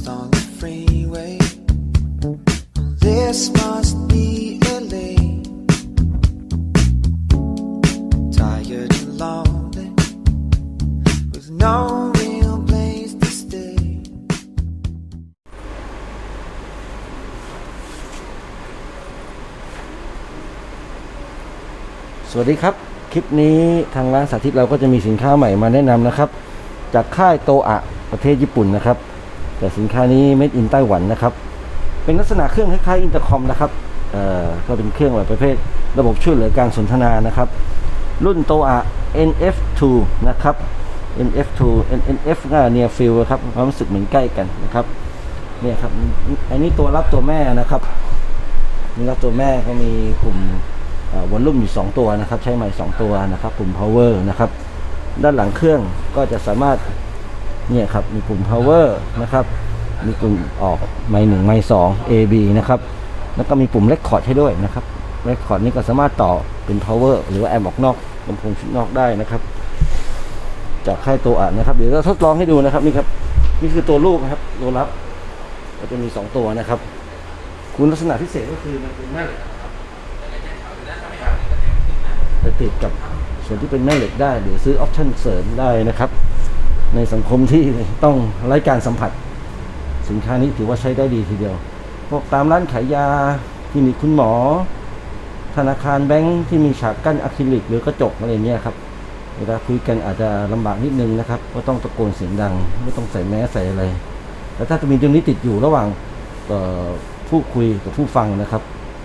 lost on the freeway. This must be LA. Tired and lonely, with no real place to stay. สวัสดีครับ คลิปนี้ทางร้านสาธิตเราก็จะมีสินค้าใหม่มาแนะนำนะครับ จากค่ายโตอะประเทศญี่ปุ่นนะครับ แต่สินค้านี้ made in ไต้หวันนะครับ เป็นลักษณะเครื่องคล้ายๆอินเตอร์คอมนะครับเอ่อก็เป็นเครื่องแบบประเภท ระบบช่วยเหลือการสนทนานะครับ รุ่นโตอะ NF2 นะครับ NF2 NF ก็ near field ครับความรู้สึกเหมือนใกล้กันนะครับเนี่ยครับอันนี้ตัวรับตัวแม่นะครับนี่รับตัวแม่ก็มีปุ่มวอลลุ่มอยู่ 2 ตัวนะครับ ใช้ไม้2ตัวนะครับ ปุ่ม power นะครับ ด้านหลังเครื่องก็จะสามารถ เนี่ยครับมีปุ่ม power นะครับ มีปุ่มออกไม้หนึ่งไม้สอง AB นะครับ แล้วก็มีปุ่ม record ให้ด้วยนะครับ record นี่ก็สามารถต่อเป็น power หรือว่าแอมออกนอกลำโพงชุดนอกได้นะครับจากค่ายตัวอ่านนะครับ เดี๋ยวเราทดลองให้ดูนะครับนี่ครับนี่คือตัวลูกนะครับตัวรับก็จะมี 2 ตัวนะครับ คุณลักษณะพิเศษก็คือมันเป็นแม่เหล็กไปติดกับส่วนที่เป็นแม่เหล็กได้หรือซื้อออปชั่นเสริมได้นะครับ ในสังคมที่ต้องไร้การสัมผัส สินค้านี้ถือว่าใช้ได้ดีทีเดียว พวกตามร้านขายยาคลินิกคุณหมอ ธนาคารแบงค์ที่มีฉากกั้นอะคริลิก หรือกระจกอะไรเงี้ยครับเวลาคุยกันอาจจะลำบากนิดนึงนะครับก็ต้องตะโกนเสียงดัง ไม่ต้องใส่แมสใส่อะไร แต่ถ้าจะมีตรงนี้ติดอยู่ระหว่างผู้คุยกับผู้ฟังนะครับ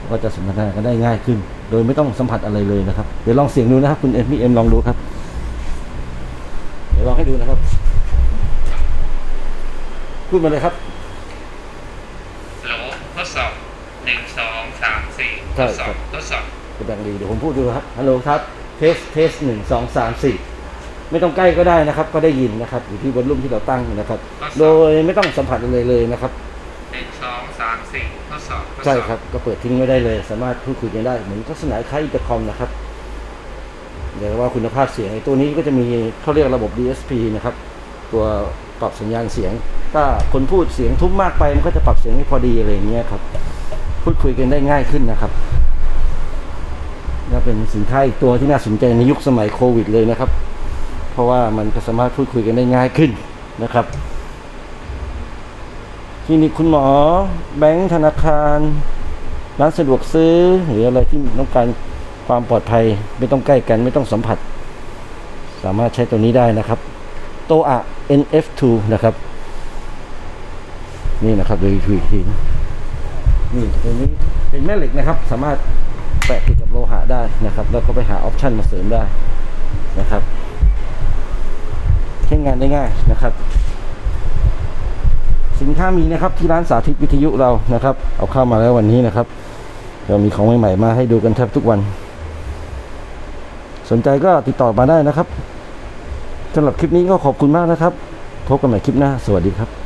ก็จะสนทนากันได้ง่ายขึ้น โดยไม่ต้องสัมผัสอะไรเลยนะครับ เดี๋ยวลองเสียงดูนะครับ คุณเอ็มพีเอ็มลองดูครับ ลองให้ดูนะครับ พูดมาเลยครับโหลทดสอบหนึ่งสองสามสี่ทใช่ดสอครับบทดสอบเป็นดังดีเดี๋ยวผมพูดดูครับฮัลโหลครับเทสเทสหนึ่งสองสามสี่ไม่ต้องใกล้ก็ได้นะครับ ก็ได้ยินนะครับ อยู่ที่วอลลุ่มที่เราตั้งนะครับ โดยไม่ต้องสัมผัสอะไรเลยนะครับหนึ่งสองสามสี่ทดสอบทดสอใช่ครับ ก็เปิดทิ้งไว้ได้เลย สามารถพูดคุยกันได้เหมือนลักษณะคล้ายอินเตอร์คอมนะครับ เดี๋ยวว่าคุณภาพเสียงไอ้ตัวนี้ก็จะมีเขาเรียกระบบ DSP นะครับ ตัวปรับสัญญาณเสียง ถ้าคนพูดเสียงทุ้มมากไปมันก็จะปรับเสียงให้พอดีอะไรเงี้ยครับ พูดคุยกันได้ง่ายขึ้นนะครับนี่เป็นสินค้าอีกตัวที่น่าสนใจในยุคสมัยโควิดเลยนะครับ เพราะว่ามันก็สามารถพูดคุยกันได้ง่ายขึ้นนะครับคลินิกคุณหมอ แบงก์ธนาคาร ร้านสะดวกซื้อ หรืออะไรที่ต้องการ ความปลอดภัยไม่ต้องใกล้กันไม่ต้องสัมผัส สามารถใช้ตัวนี้ได้นะครับโตอะ NF2 นะครับ นี่นะครับดูอีกทีทีนี่ตัวนี้เป็นแม่เหล็กนะครับ สามารถแปะติดกับโลหะได้นะครับ แล้วก็ไปหาออปชันมาเสริมได้นะครับใช้งานได้ง่ายนะครับ สินค้ามีนะครับที่ร้านสาธิตวิทยุเรานะครับ เอาเข้ามาแล้ววันนี้นะครับเรามีของใหม่ๆมาให้ดูกันแทบทุกวัน สนใจก็ติดต่อมาได้นะครับสำหรับคลิปนี้ก็ขอบคุณมากนะครับ พบกันใหม่คลิปหน้า สวัสดีครับ